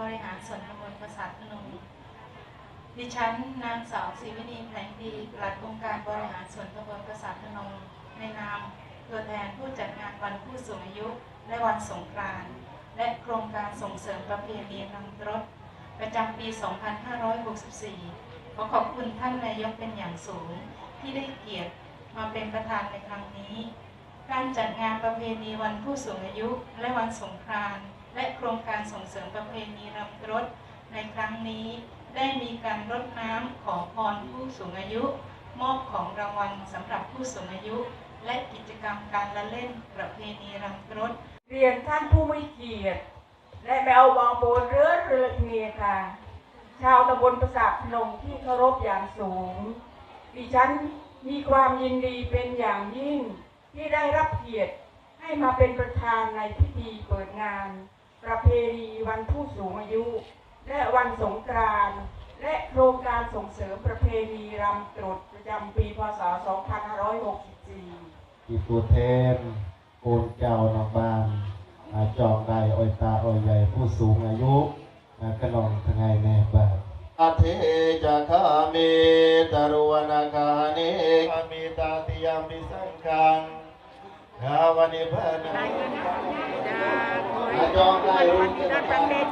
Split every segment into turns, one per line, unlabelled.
บริหารส่วนตำบลประสาทพนมดิฉันนางสาวศรีวินีแผงดีปลัดองค์การบริหารส่วนตำบลประสาทพนมในนามตัวแทนผู้จัดงานวันผู้สูงอายุและวันสงกรานต์และโครงการส่งเสริมประเพณีนำรถ ประจำปี 2564 ขอขอบคุณท่านนายกเป็นอย่างสูงที่ได้เกียรติมาเป็นประธานในครั้งนี้ การจัดงานประเพณีวันผู้สูงอายุและวันสงกรานต์ และโครงการส่งเสริมประเพณีรำรถในครั้งนี้ได้มีการรดน้ำขอพรผู้สูงอายุ มอบของรางวัลสำหรับผู้สูงอายุ และกิจกรรมการละเล่นประเพณีรำรถ
เรียนท่านผู้ไมีเกียรติและแมวบองโบนเรือเรือเมียค่ะ ชาวตำบลประสาทพนมที่เคารพอย่างสูง ดิฉันมีความยินดีเป็นอย่างยิ่งที่ได้รับเกียรติให้มาเป็นประธานในพิธีเปิดงาน ประเพณีวันผู้สูงอายุ และวันสงกรานต์และโครงการส่งเสริมประเพณีรำตรุษประจำปีพศ 2564
อีตัวแทนโกนเจ้านองบานอาจองใดออยตาออยใหญ่ผู้สูงอายุอ่ากระนองทางไงแน่บาทอาเทจะคาเมตรวนาคาเนคามิตาติยามปิสังคังกาวันนิพพานาอาจองใดรุ่งจะ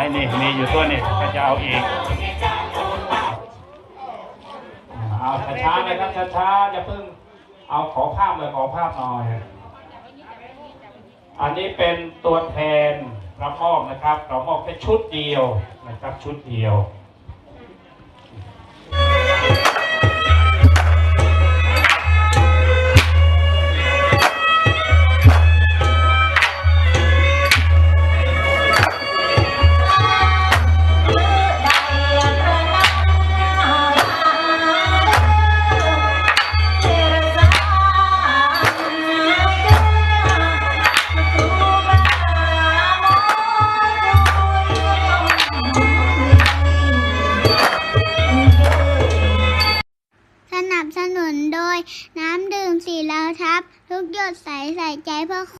าจ้าตัวแทนผู้สูงอายุ
เอาไหนนี่มีอยู่ตัวนี่ก็จะเอาอีกเอาช้าๆนะครับช้าๆอย่าเพิ่งเอาขอภาพเลยขอภาพหน่อย อันนี้เป็นตัวแทนรับมอกนะครับเรามอกแค่ชุดเดียวนะครับชุดเดียว
นับสนุนโดย น้ำดื่มสีเหลาทับ ทุกหยดใสใส่ใจเพื่อ